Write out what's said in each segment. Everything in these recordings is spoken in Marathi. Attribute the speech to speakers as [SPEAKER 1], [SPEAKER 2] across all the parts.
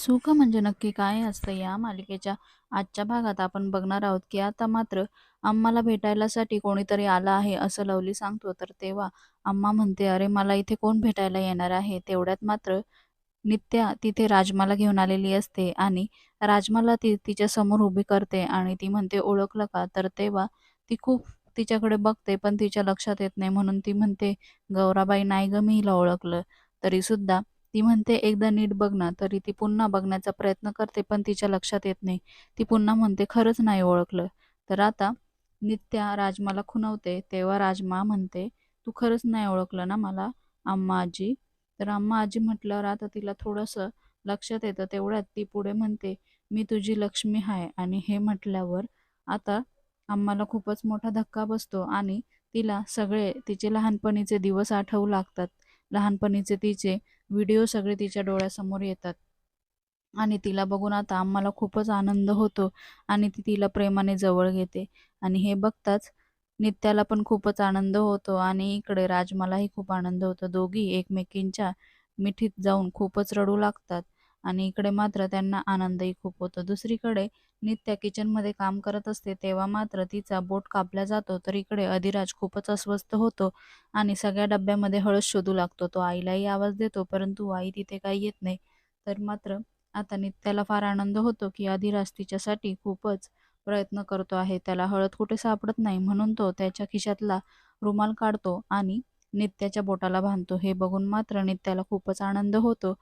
[SPEAKER 1] सुख म्हणजे नक्की काय असतं या मालिकेच्या आजच्या भागात आपण बघणार आहोत की आता मात्र आम्हाला भेटायलासाठी कोणीतरी आलं आहे असं लवली सांगतो. तर तेव्हा अम्मा म्हणते अरे मला इथे कोण भेटायला येणार आहे? तेवढ्यात मात्र नित्या तिथे राजमाला घेऊन आलेली असते आणि राजमाला ती तिच्या समोर उभी करते आणि ती म्हणते ओळखलं का? तर तेव्हा ती खूप तिच्याकडे बघते पण तिच्या लक्षात येत नाही म्हणून ती म्हणते गौराबाई नाही ग मी हिला ओळखलं. तरी सुद्धा ती म्हणते एकदा नीट बघ ना तरी ती पुन्हा बघण्याचा प्रयत्न करते पण तिच्या लक्षात येत नाही. ती पुन्हा म्हणते खरंच नाही ओळखलं. तर आता नित्या राजमाला खुनवते तेव्हा राजमा म्हणते तू खरंच नाही ओळखलं ना मला अम्मा आजी? तर अम्मा आजी म्हटल्यावर आता तिला थोडंसं लक्षात येतं तेवढ्यात ती पुढे म्हणते मी तुझी लक्ष्मी आहे आणि हे म्हटल्यावर आता आम्हाला खूपच मोठा धक्का बसतो आणि तिला सगळे तिचे लहानपणीचे दिवस आठवू लागतात. लहानपणीचे तिचे व्हिडिओ सगळे तिच्या डोळ्यासमोर येतात. आणि तिला बघून आता आम्हाला खूपच आनंद होतो आणि ती तिला प्रेमाने जवळ घेते. आणि हे बघताच नित्याला पण खूपच आनंद होतो आणि इकडे राजमालाही खूप आनंद होतो. दोघी एकमेकींच्या मिठीत जाऊन खूपच रडू लागतात. आणि इकडे मात्र त्यांना आनंदही खूप होतो. दुसरीकडे नित्या किचनमध्ये काम करत असते तेव्हा मात्र तिचा बोट कापला जातो तर इकडे अधिराज खूपच अस्वस्थ होतो आणि सगळ्या डब्यामध्ये हळद शोधू लागतो. तो आईलाही आवाज देतो परंतु आई तिथे काही येत नाही. तर मात्र आता नित्याला फार आनंद होतो की अधिराज तिच्यासाठी खूपच प्रयत्न करतो आहे. त्याला हळद कुठे सापडत नाही म्हणून तो त्याच्या खिशातला रुमाल काढतो आणि नित्याच्या बोटाला बांधतो. हे बघून मात्र नित्याला खूपच आनंद होतो.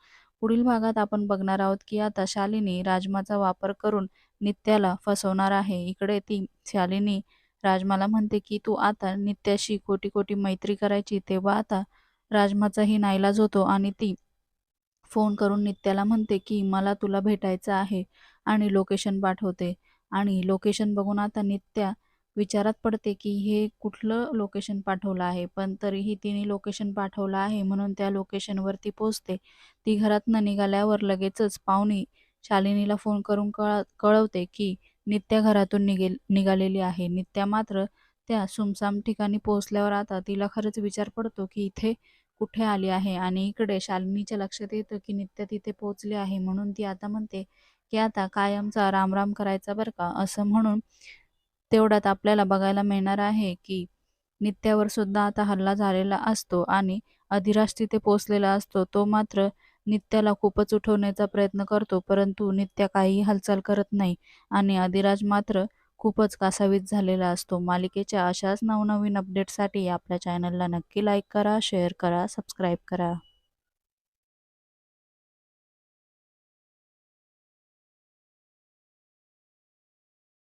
[SPEAKER 1] पुढील भागात आपण बघणार आहोत की आता शालिनी राजमाचा वापर करून नित्याला फसवणार आहे. इकडे ती शालिनी राजमाला म्हणते की तू आता नित्याशी कोटी कोटी मैत्री करायची तेव्हा आता राजमाचाही नाईलाज होतो. आणि ती फोन करून नित्याला म्हणते की मला तुला भेटायचं आहे आणि लोकेशन पाठवते. आणि लोकेशन बघून आता नित्या विचारात पडते की हे कुठलं लोकेशन पाठवलं आहे? पण तरीही तिने लोकेशन पाठवलं आहे म्हणून त्या लोकेशनवरती पोचते ती घरातनं निघाल्यावर लगेचच पाहुणी शालिनीला फोन करून कळ कळवते की नित्या घरातून निघेल निघालेली आहे. नित्या मात्र त्या सुमसाम ठिकाणी पोहोचल्यावर आता तिला खरंच विचार पडतो की इथे कुठे आली आहे? आणि इकडे शालिनीच्या लक्षात येतं की नित्या तिथे पोहोचली आहे म्हणून ती आता म्हणते की आता कायमचा रामराम करायचा बरं का? असं म्हणून तेवढ्यात आपल्याला बघायला मिळणार आहे की नित्यावर सुद्धा आता हल्ला झालेला असतो आणि अधिराज तिथे पोचलेला असतो. तो मात्र नित्याला खूपच उठवण्याचा प्रयत्न करतो परंतु नित्या काहीही हालचाल करत नाही आणि अधिराज मात्र खूपच कासावीत झालेला असतो. मालिकेच्या अशाच नवनवीन अपडेटसाठी आपल्या चॅनलला नक्की लाईक करा शेअर करा सबस्क्राईब करा.